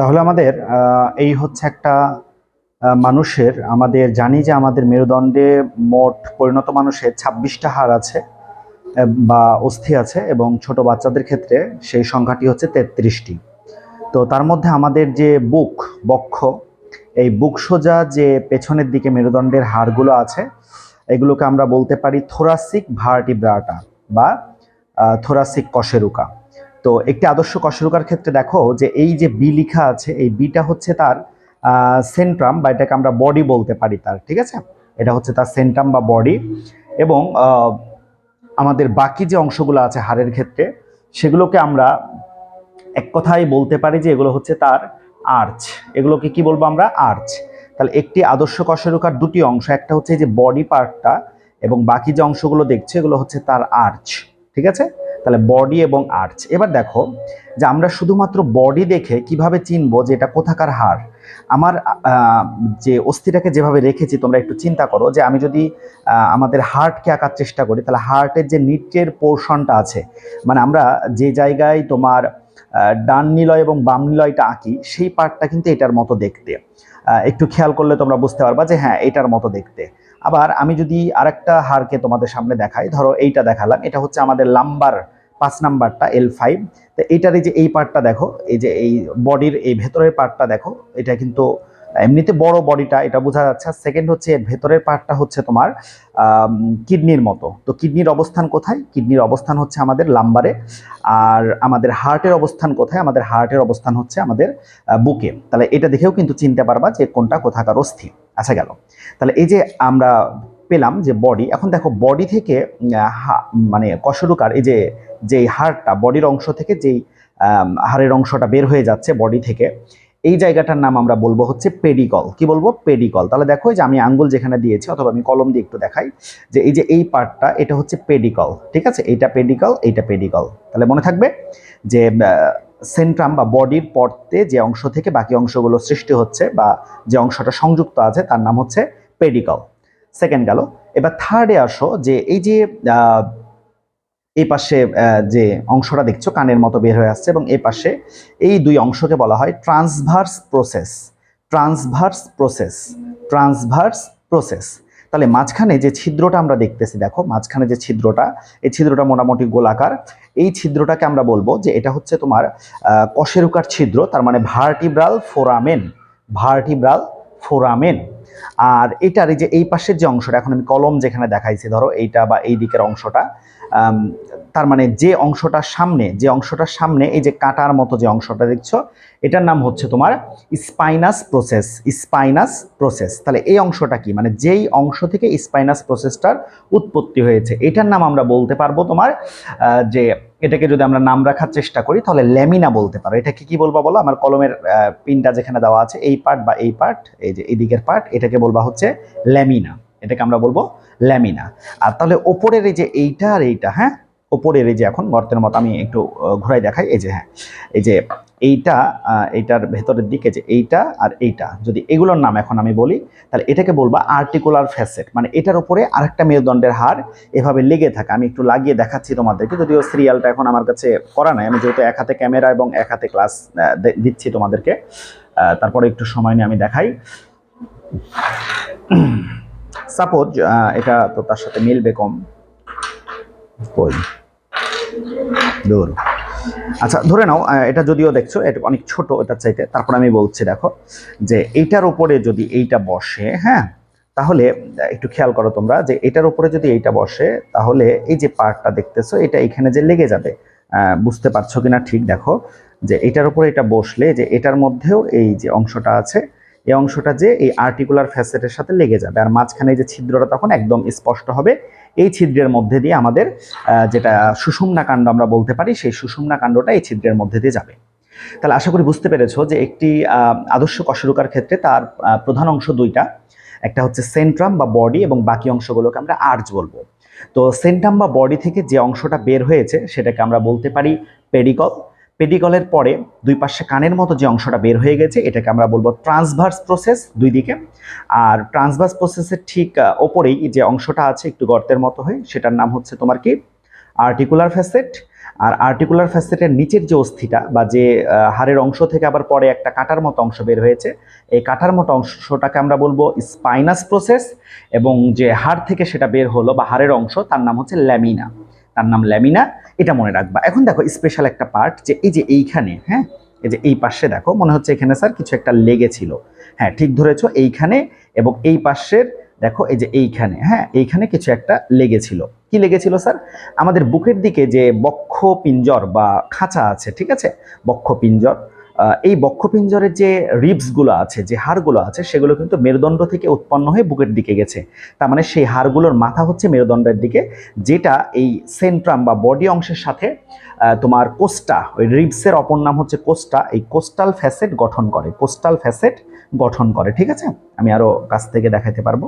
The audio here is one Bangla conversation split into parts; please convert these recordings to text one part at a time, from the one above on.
তাহলে আমাদের এই হচ্ছে একটা মানুষের, আমাদের জানি যে আমাদের মেরুদণ্ডে মোট পরিণত মানুষের ছাব্বিশটা হাড় আছে বা অস্থি আছে, এবং ছোট বাচ্চাদের ক্ষেত্রে সেই সংখ্যাটি হচ্ছে তেত্রিশটি। তো তার মধ্যে আমাদের যে বুক, বক্ষ, এই বুক সোজা যে পেছনের দিকে মেরুদণ্ডের হাড়গুলো আছে, এগুলোকে আমরা বলতে পারি থোরাসিক ভার্টিব্রাটা বা থোরাসিক কশেরুকা। তো একটি আদর্শ কশেরুকার ক্ষেত্রে দেখো যে এই যে বি লিখা আছে, এই বিটা হচ্ছে তার সেন্ট্রাম বা এটাকে আমরা বডি বলতে পারি তার, ঠিক আছে? এটা হচ্ছে তার সেন্ট্রাম বা বডি এবং আমাদের বাকি যে অংশগুলো আছে হাড়ের ক্ষেত্রে, সেগুলোকে আমরা এক কথায় বলতে পারি যে এগুলো হচ্ছে তার আর্চ এগুলোকে কি বলব আমরা? আর্চ তাহলে একটি আদর্শ কশেরুকার দুটি অংশ, একটা হচ্ছে যে বডি পার্টটা এবং বাকি যে অংশগুলো দেখছে, এগুলো হচ্ছে তার আর্চ ঠিক আছে? তাহলে বডি এবং আর্চ এবার দেখো যে আমরা শুধুমাত্র বডি দেখে কীভাবে চিনবো যে এটা কোথাকার হাড়? আমার যে অস্থিটাকে যেভাবে রেখেছি, তোমরা একটু চিন্তা করো যে আমি যদি আমাদের হার্টকে আঁকার চেষ্টা করি, তাহলে হার্টের যে নিচের পোর্শনটা আছে মানে আমরা যে জায়গায় তোমার ডান নিলয় এবং বাম নিলয়টা আঁকি, সেই পার্টটা কিন্তু এটার মতো দেখতে। একটু খেয়াল করলে তোমরা বুঝতে পারবা যে হ্যাঁ এটার মতো দেখতে। আবার আমি যদি আরেকটা হারকে তোমাদের সামনে দেখাই, ধরো এইটা দেখালাম, এটা হচ্ছে আমাদের লাম্বার পাঁচ নাম্বারটা এল ফাইভ তো এইটার এই যে এই পার্টটা দেখো, এই যে এই বডির এই ভেতরের পার্টটা দেখো, এটা কিন্তু এমনিতে বড় বডিটা, এটা বোঝা যাচ্ছে। আর সেকেন্ড হচ্ছে এর ভেতরের পার্টটা হচ্ছে তোমার কিডনির মতো। তো কিডনির অবস্থান কোথায়? কিডনির অবস্থান হচ্ছে আমাদের লাম্বারে। আর আমাদের হার্টের অবস্থান কোথায়? আমাদের হার্টের অবস্থান হচ্ছে আমাদের বুকে। তাহলে এটা দেখেও কিন্তু চিনতে পারবা যে কোনটা কোথাকার অস্থি। আচ্ছা গেল। তাহলে এই যে আমরা পেলাম যে বডি এখন দেখো বডি থেকে মানে কশরুকার এই যে, যেই হাড়টা বডির অংশ থেকে যেই হাড়ের অংশটা বের হয়ে যাচ্ছে বডি থেকে, এই জায়গাটার নাম আমরা বলব হচ্ছে পেডিকল কি বলব? পেডিকল তাহলে দেখো যে আমি আঙ্গুল যেখানে দিয়েছি, অথবা আমি কলম দিয়ে একটু দেখাই, যে এই যে এই পার্টটা এটা হচ্ছে পেডিকল ঠিক আছে? এইটা পেডিকল এইটা পেডিকল তাহলে মনে থাকবে যে সেন্ট্রাম বা বডির পর্তে যে অংশ থেকে বাকি অংশগুলো সৃষ্টি হচ্ছে বা যে অংশটা সংযুক্ত আছে, তার নাম হচ্ছে পেডিকল সেকেন্ড গেল। এবার থার্ডে আসো যে এই যে এই পাশে যে অংশটা দেখছ, কানের মতো বের হয়ে আসছে এবং এই পাশে এই দুই অংশকে বলা হয় transverse process transverse process transverse process তাহলে মাঝখানে যে ছিদ্রটা আমরা দেখতেছি, দেখো, মাঝখানে যে ছিদ্রটা, এই ছিদ্রটা মোটামুটি গোলাকার। এই ছিদ্রটাকে আমরা বলব যে এটা হচ্ছে তোমার কশেরুকার ছিদ্র, তার মানে ভার্টিব্রাল ফোরামেন ভার্টিব্রাল ফোরামেন আর এটার এই যে এই পাশের যে অংশটা, এখন আমি কলম যেখানে দেখাইছি, ধরো এইটা বা এই দিকের অংশটা তার মানে যে অংশটার সামনে, যে অংশটার সামনে এই যে কাটার মতো যে অংশটা দেখছ, এটার নাম হচ্ছে তোমার স্পাইনাস প্রসেস স্পাইনাস প্রসেস। তাহলে এই অংশটা কি? মানে যেই অংশ থেকে স্পাইনাস প্রসেসটার উৎপত্তি হয়েছে, এটার নাম আমরা বলতে পারব তোমার যে এটাকে যদি আমরা নাম রাখার চেষ্টা করি, তাহলে ল্যামিনা বলতে পারো। এটাকে কি বলবা বলো? আমার কলমের পিনটা যেখানে দেওয়া আছে, এই পার্ট বা এই পার্ট, এই যে এদিকের দিকের পার্ট, এটাকে বলবা হচ্ছে ল্যামিনা। এটাকে আমরা বলব ল্যামিনা। আর তাহলে ওপরের এই যে এইটা আর এইটা হ্যাঁ? ওপরের এই যে এখন গর্তের মতো, আমি একটু ঘুরাই দেখাই। এই যে হ্যাঁ এই যে এইটা এইটার ভেতরের দিকে যে এইটা আর এইটা, যদি এগুলোর নাম এখন আমি বলি, তাহলে এটাকে বলবা আর্টিকুলার ফ্যাসেট মানে এটার উপরে আরেকটা মেরুদণ্ডের হার এভাবে লেগে থাকে। আমি একটু লাগিয়ে দেখাচ্ছি তোমাদেরকে, যদিও সিরিয়ালটা এখন আমার কাছে করা নাই, আমি যেহেতু এক হাতে ক্যামেরা এবং এক হাতে ক্লাস দিচ্ছি তোমাদেরকে তারপরে একটু সময় নিয়ে আমি দেখাই। সাপোজ এটা তো তার সাথে মিলবে কম। কই? আচ্ছা ধরে নাও এটা যদিও দেখছ, এটা অনেক ছোট এটার চাইতে। তারপর আমি বলছি, দেখো, যে এইটার উপরে যদি এইটা বসে হ্যাঁ তাহলে একটু খেয়াল করো তোমরা, যে এটার উপরে যদি এইটা বসে, তাহলে এই যে পার্টটা দেখতেছো, এটা এখানে যে লেগে যাবে। বুঝতে পারছ কিনা ঠিক, দেখো, যে এটার উপরে এটা বসলে, যে এটার মধ্যেও এই যে অংশটা আছে এই অংশটা যে এই আর্টিকুলার ফ্যাসেটের সাথে লেগে যাবে। আর মাঝখানে যে ছিদ্রটা তখন একদম স্পষ্ট হবে। এই ছিদ্রের মধ্যে দিয়ে আমাদের যেটা সুষুম্না কাণ্ড আমরা বলতে পারি, সেই সুষুম্না কাণ্ডটা এই ছিদ্রের মধ্যে দিয়ে যাবে। তাহলে আশা করি বুঝতে পেরেছ যে একটি আদর্শ কশরুকার ক্ষেত্রে তার প্রধান অংশ দুইটা। একটা হচ্ছে সেন্ট্রাম বা বডি এবং বাকি অংশগুলোকে আমরা আর্চ বলব। তো সেন্ট্রাম বা বডি থেকে যে অংশটা বের হয়েছে, সেটাকে আমরা বলতে পারি পেডিকল পেডিকলের পরে দুই পাশে কানের মতো যে অংশটা বের হয়ে গেছে, এটাকে আমরা বলব ট্রান্সভার্স প্রসেস দুই দিকে। আর ট্রান্সভার্স প্রসেসের ঠিক ওপরেই যে অংশটা আছে একটু গর্তের মতো হয়ে, সেটার নাম হচ্ছে তোমার কি? আর্টিকুলার ফ্যাসেট আর আর্টিকুলার ফ্যাসেটের নিচের যে অস্থিটা বা যে হাড়ের অংশ থেকে আবার পরে একটা কাটার মতো অংশ বের হয়েছে, এই কাটার মতো অংশটাকে আমরা বলব স্পাইনাস প্রসেস এবং যে হাড় থেকে সেটা বের হলো বা হাড়ের অংশ, তার নাম হচ্ছে ল্যামিনা। তার নাম ল্যামিনা, এটা মনে রাখবা। এখন দেখো স্পেশাল একটা পার্ট যে এই যে এইখানে হ্যাঁ এই যে এই পাশে দেখো, মনে হচ্ছে এখানে স্যার কিছু একটা লেগেছিল। হ্যাঁ ঠিক ধরেছো এইখানে এবং এই পাশের দেখো এই যে এইখানে হ্যাঁ এইখানে কিছু একটা লেগেছিল। কি লেগেছিল স্যার আমাদের বুকের দিকে যে বক্ষ পিঞ্জর বা খাঁচা আছে, ঠিক আছে? বক্ষ পিঞ্জর এই বক্ষপিঞ্জরের যে রিবসগুলো আছে, যে হাড়গুলো আছে, সেগুলো কিন্তু মেরুদণ্ড থেকে উৎপন্ন হয়ে বুকের দিকে গেছে। তার মানে সেই হাড়গুলোর মাথা হচ্ছে মেরুদণ্ডের দিকে, যেটা এই সেন্ট্রাম বা বডি অংশের সাথে তোমার কোস্টা ওই রিবসের অপর নাম হচ্ছে কোস্টা এই কোস্টাল ফ্যাসেট গঠন করে কোস্টাল ফ্যাসেট গঠন করে, ঠিক আছে? আমি আরও কাছ থেকে দেখাতে পারব।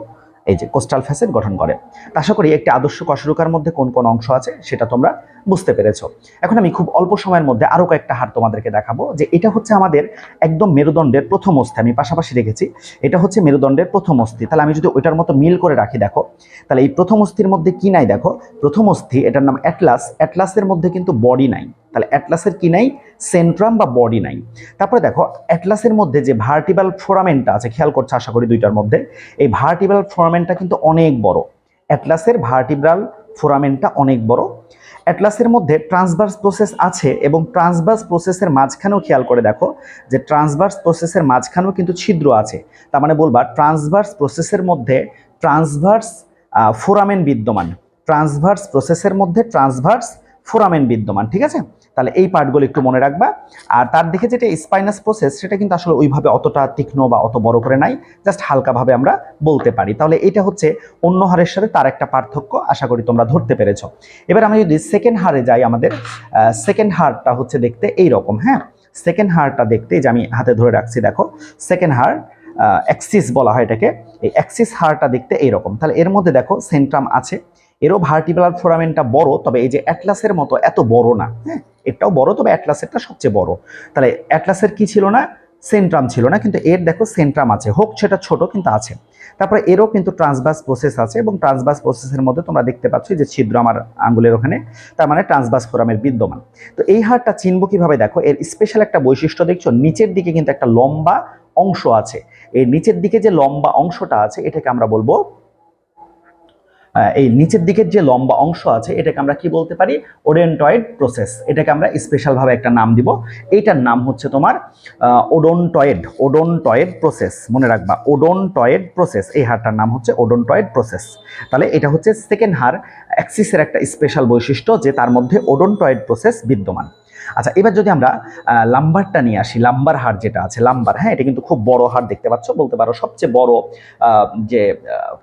এই যে কোস্টাল ফ্যাসেট গঠন করে। আশা করি একটি আদর্শ কশরুকার মধ্যে কোন কোন অংশ আছে সেটা তোমরা বুঝতে পেরেছ। এখন আমি খুব অল্প সময়ের মধ্যে আরও কয়েকটা হাড় তোমাদেরকে দেখাবো যে এটা হচ্ছে আমাদের একদম মেরুদণ্ডের প্রথম অস্থি, আমি পাশাপাশি রেখেছি। এটা হচ্ছে মেরুদণ্ডের প্রথম অস্থি। তাহলে আমি যদি ওইটার মতো মিল করে রাখি, দেখো। তাহলে এই প্রথম অস্থির মধ্যে কি নাই, দেখো। প্রথম অস্থি, এটার নাম অ্যাটলাস। অ্যাটলাসের মধ্যে কিন্তু বডি নাই। তাহলে অ্যাটলাসের কি নাই? সেন্ট্রাম বা বডি নাই। তারপরে দেখো অ্যাটলাসের মধ্যে যে ভার্টিবাল ফোরামেন্টটা আছে, খেয়াল করছে আশা করি দুইটার মধ্যে, এই ভার্টিবাল ফোরামেন্টটা কিন্তু অনেক বড়। অ্যাটলাসের ভার্টিব্রাল ফোরামেন্টটা অনেক বড়। অ্যাটলাসের মধ্যে ট্রান্সভার্স প্রসেস আছে এবং ট্রান্সভার্স প্রসেসের মাঝখানেও খেয়াল করে দেখো যে ট্রান্সভার্স প্রসেসের মাঝখানেও কিন্তু ছিদ্র আছে। তার মানে বলবা ট্রান্সভার্স প্রসেসের মধ্যে ট্রান্সভার্স ফোরামেন বিদ্যমান। ট্রান্সভার্স প্রসেসের মধ্যে ট্রান্সভার্স ফোরামেন বিদ্যমান, ঠিক আছে? তাহলে এই পার্টগুলো একটু মনে রাখবা। আর তার দিকে যেটা স্পাইনাস প্রসেস সেটা কিন্তু আসলে ওইভাবে অতটা তীক্ষ্ণ বা অত বড় করে নাই জাস্ট হালকাভাবে আমরা বলতে পারি। তাহলে এটা হচ্ছে অন্য হারের সাথে তার একটা পার্থক্য, আশা করি তোমরা ধরতে পেরেছ। এবার আমি যদি সেকেন্ড হারে যাই আমাদের সেকেন্ড হারটা হচ্ছে দেখতে এই রকম হ্যাঁ? সেকেন্ড হারটা দেখতে যে আমি হাতে ধরে রাখছি, দেখো। সেকেন্ড হার অ্যাক্সিস বলা হয় এটাকে। এই অ্যাক্সিস হারটা দেখতে এইরকম। তাহলে এর মধ্যে দেখো সেন্ট্রাম আছে এরও ভার্টিবুলার ফোরামেনটা বড়, তবে এই যে অ্যাটলাসের মতো এত বড় না হ্যাঁ? এটাও বড়, তবে অ্যাটলাসেরটা সবচেয়ে বড়। তাহলে অ্যাটলাসের কি ছিল না? সেন্ট্রাম ছিল না, কিন্তু এর দেখো সেন্ট্রাম আছে। হোক, সেটা ছোট কিন্তু আছে। তারপরে এরও কিন্তু ট্রান্সবাস প্রসেস আছে এবং ট্রান্সবাস প্রসেসের মধ্যে তোমরা দেখতে পাচ্ছ যে ছিদ্র আমার আঙ্গুলের ওখানে, তার মানে ট্রান্সবাস ফোরামের বিদ্যমান। তো এই হারটা চিনব কীভাবে দেখো? এর স্পেশাল একটা বৈশিষ্ট্য দেখছ, নিচের দিকে কিন্তু একটা লম্বা অংশ আছে। এই নিচের দিকে যে লম্বা অংশটা আছে, এটাকে আমরা বলব এই নিচের দিকের যে লম্বা অংশ আছে, এটাকে আমরা কি বলতে পারি? Odontoid process. এটাকে আমরা স্পেশালভাবে একটা নাম দিব। এইটার নাম হচ্ছে তোমার ওডোনটয়েড ওডোনটয়েড প্রসেস। মনে রাখবা, ওডোনটয়েড প্রসেস। এই হারটার নাম হচ্ছে ওডোনটয়েড প্রসেস। তাহলে এটা হচ্ছে সেকেন্ড হার অ্যাক্সিসের একটা স্পেশাল বৈশিষ্ট্য যে তার মধ্যে ওডোনটয়েড প্রসেস বিদ্যমান। আচ্ছা এবার যদি আমরা লাম্বারটা নিয়ে আসি লাম্বার হার যেটা আছে লাম্বার হ্যাঁ এটা কিন্তু খুব বড় হার দেখতে পাচ্ছ, বলতে পারো সবচেয়ে বড় যে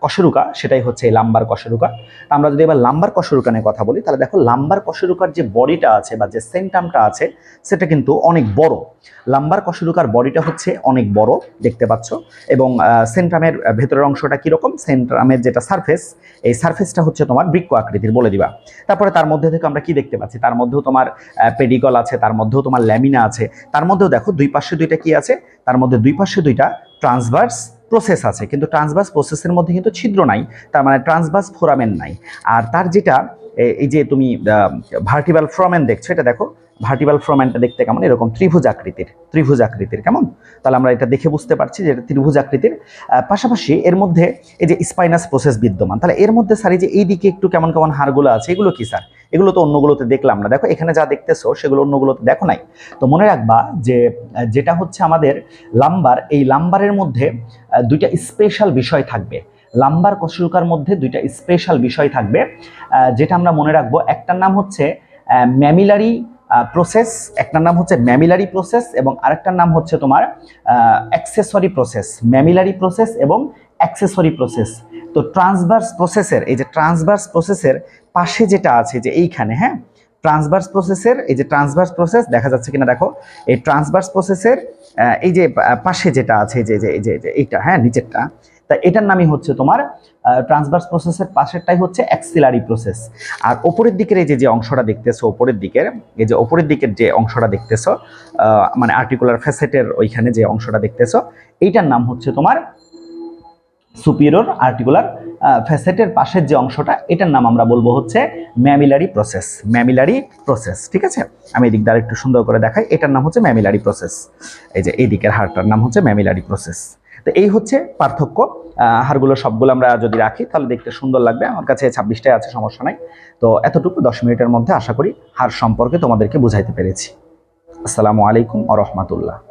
কশেরুকা সেটাই হচ্ছে লাম্বার কশেরুকা আমরা যদি এবার লাম্বার কশেরুকা নিয়ে কথা বলি, তাহলে দেখো লাম্বার কশেরুকার যে বডিটা আছে বা যে সেন্টামটা আছে, সেটা কিন্তু অনেক বড়। লাম্বার কশেরুকার বডিটা হচ্ছে অনেক বড় দেখতে পাচ্ছ, এবং সেন্ট্রামের ভেতরের অংশটা কীরকম? সেন্ট্রামের যেটা সারফেস এই সারফেসটা হচ্ছে তোমার বৃক্ষ আকৃতির, বলে দিবা। তারপরে তার মধ্যে থেকে আমরা কি দেখতে পাচ্ছি? তার মধ্যেও তোমার পেডিকল আছে, তার মধ্যেও তোমার ল্যামিনা আছে, তার মধ্যেও দেখো দুই পাশে দুইটা কি আছে? তার মধ্যে দুই পাশে দুইটা ট্রান্সভার্স প্রসেস আছে, কিন্তু ট্রান্সভার্স প্রসেসের মধ্যে কিন্তু ছিদ্র নাই, তার মানে ট্রান্সভার্স ফোরামেন নাই। আর তার যেটা এই যে তুমি ভার্টিবাল ফ্রমেন দেখছ, এটা দেখো ভার্টিবাল ফ্রমেনটা দেখতে কেমন? এরকম ত্রিভুজ আকৃতির ত্রিভুজ আকৃতির, কেমন? তাহলে আমরা এটা দেখে বুঝতে পারছি যে এটা ত্রিভুজ আকৃতির। পাশাপাশি এর মধ্যে এই যে স্পাইনাস প্রসেস বিদ্যমান, তাহলে এর মধ্যে স্যার এই যে এই দিকে একটু কেমন কেমন হাড়গুলো আছে, এগুলো কি স্যার এগুলো তো অন্যগুলোতে দেখলাম না। দেখো, এখানে যা দেখতেছো, সেগুলো অন্যগুলোতে দেখো নাই। তো মনে রাখবা যে যেটা হচ্ছে আমাদের লাম্বার এই লাম্বারের মধ্যে দুইটা স্পেশাল বিষয় থাকবে। লাম্বার কশুকার মধ্যে দুইটা স্পেশাল বিষয় থাকবে যেটা আমরা মনে রাখব, একটার নাম হচ্ছে ম্যামিলারি প্রসেস একটার নাম হচ্ছে ম্যামিলারি প্রসেস এবং আরেকটার নাম হচ্ছে তোমার অ্যাক্সেসরি প্রসেস ম্যামিলারি প্রসেস এবং অ্যাক্সেসরি প্রসেস তো ট্রান্সভার্স প্রসেসের এই যে ট্রান্সভার্স প্রসেসের পাশে যেটা আছে যে এইখানে হ্যাঁ? ট্রান্সভার্স প্রসেসের এই যে ট্রান্সভার্স প্রসেস দেখা যাচ্ছে কিনা দেখো? এই ট্রান্সভার্স প্রসেসের এই যে পাশে যেটা আছে যে যে এইটা হ্যাঁ নিচেরটা তা এটার নামই হচ্ছে তোমার ট্রান্সভার্স প্রসেসের পাশেরটাই হচ্ছে অ্যাক্সিলারি প্রসেস আর ওপরের দিকের এই যে যে অংশটা দেখতেছো, ওপরের দিকের, এই যে ওপরের দিকের যে অংশটা দেখতেছো মানে আর্টিকুলার ফ্যাসেটের ওইখানে যে অংশটা দেখতেছো, এইটার নাম হচ্ছে তোমার সুপিরিয়র আর্টিকুলার ফ্যাসেটের পাশের যে অংশটা, এটার নাম আমরা বলব হচ্ছে ম্যামিলারি প্রসেস ম্যামিলারি প্রসেস ঠিক আছে? আমি এদিক দ্বারা একটু সুন্দর করে দেখাই, এটার নাম হচ্ছে ম্যামিলারি প্রসেস এই যে, এই দিকের হাড়টার নাম হচ্ছে ম্যামিলারি প্রসেস তো এই হচ্ছে পার্থক্য হারগুলো সবগুলো আমরা যদি রাখি, তাহলে দেখতে সুন্দর লাগবে। আমার কাছে ছাব্বিশটাই আছে, সমস্যা নাই। তো এতটুকু, দশ মিনিটের মধ্যে আশা করি হার সম্পর্কে তোমাদেরকে বুঝাইতে পেরেছি। আসসালামু আলাইকুম আ রহমতুল্লাহ।